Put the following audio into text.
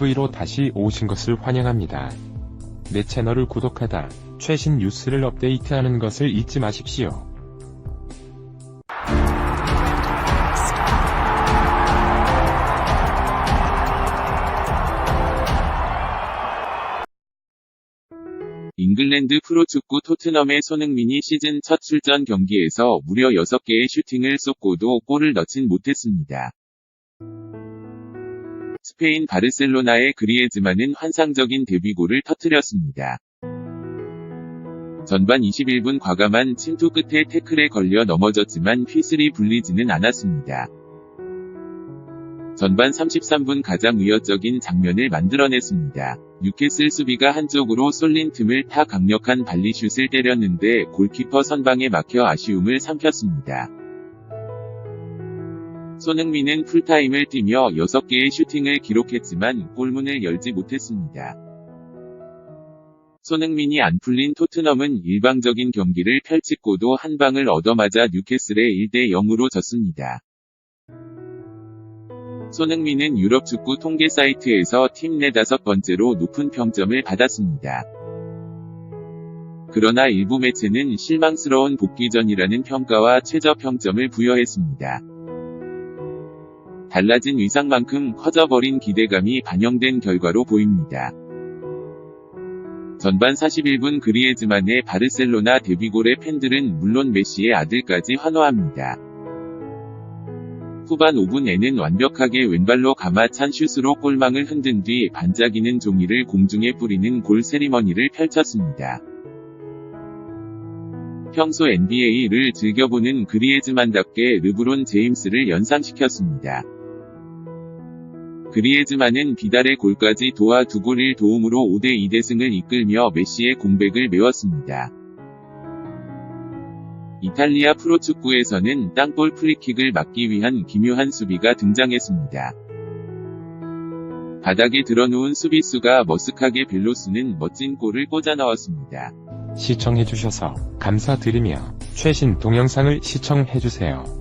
TV로 다시 오신 것을 환영합니다. 내 채널을 구독하다 최신 뉴스를 업데이트하는 것을 잊지 마십시오. 잉글랜드 프로축구 토트넘의 손흥민이 시즌 첫 출전 경기에서 무려 6개의 슈팅을 쏟고도 골을 넣진 못했습니다. 스페인 바르셀로나의 그리에즈만은 환상적인 데뷔골을 터뜨렸습니다. 전반 21분 과감한 침투 끝에 태클에 걸려 넘어졌지만 휘슬이 불리지는 않았습니다. 전반 33분 가장 위협적인 장면을 만들어냈습니다. 뉴캐슬 수비가 한쪽으로 쏠린 틈을 타 강력한 발리슛을 때렸는데 골키퍼 선방에 막혀 아쉬움을 삼켰습니다. 손흥민은 풀타임을 뛰며 6개의 슈팅을 기록했지만 골문을 열지 못했습니다. 손흥민이 안 풀린 토트넘은 일방적인 경기를 펼치고도 한 방을 얻어맞아 뉴캐슬에 1대 0으로 졌습니다. 손흥민은 유럽 축구 통계 사이트에서 팀 내 다섯 번째로 높은 평점을 받았습니다. 그러나 일부 매체는 실망스러운 복귀전이라는 평가와 최저 평점을 부여했습니다. 달라진 위상만큼 커져버린 기대감이 반영된 결과로 보입니다. 전반 41분 그리에즈만의 바르셀로나 데뷔골의 팬들은 물론 메시의 아들까지 환호합니다. 후반 5분에는 완벽하게 왼발로 감아찬 슛으로 골망을 흔든 뒤 반짝이는 종이를 공중에 뿌리는 골 세리머니를 펼쳤습니다. 평소 NBA를 즐겨보는 그리에즈만답게 르브론 제임스를 연상시켰습니다. 그리에즈만은 비달의 골까지 도와 두골 1도움으로 5대 2 대승을 이끌며 메시의 공백을 메웠습니다. 이탈리아 프로축구에서는 땅볼 프리킥을 막기 위한 기묘한 수비가 등장했습니다. 바닥에 들어놓은 수비수가 머쓱하게 벨로스는 멋진 골을 꽂아 넣었습니다. 시청해주셔서 감사드리며 최신 동영상을 시청해주세요.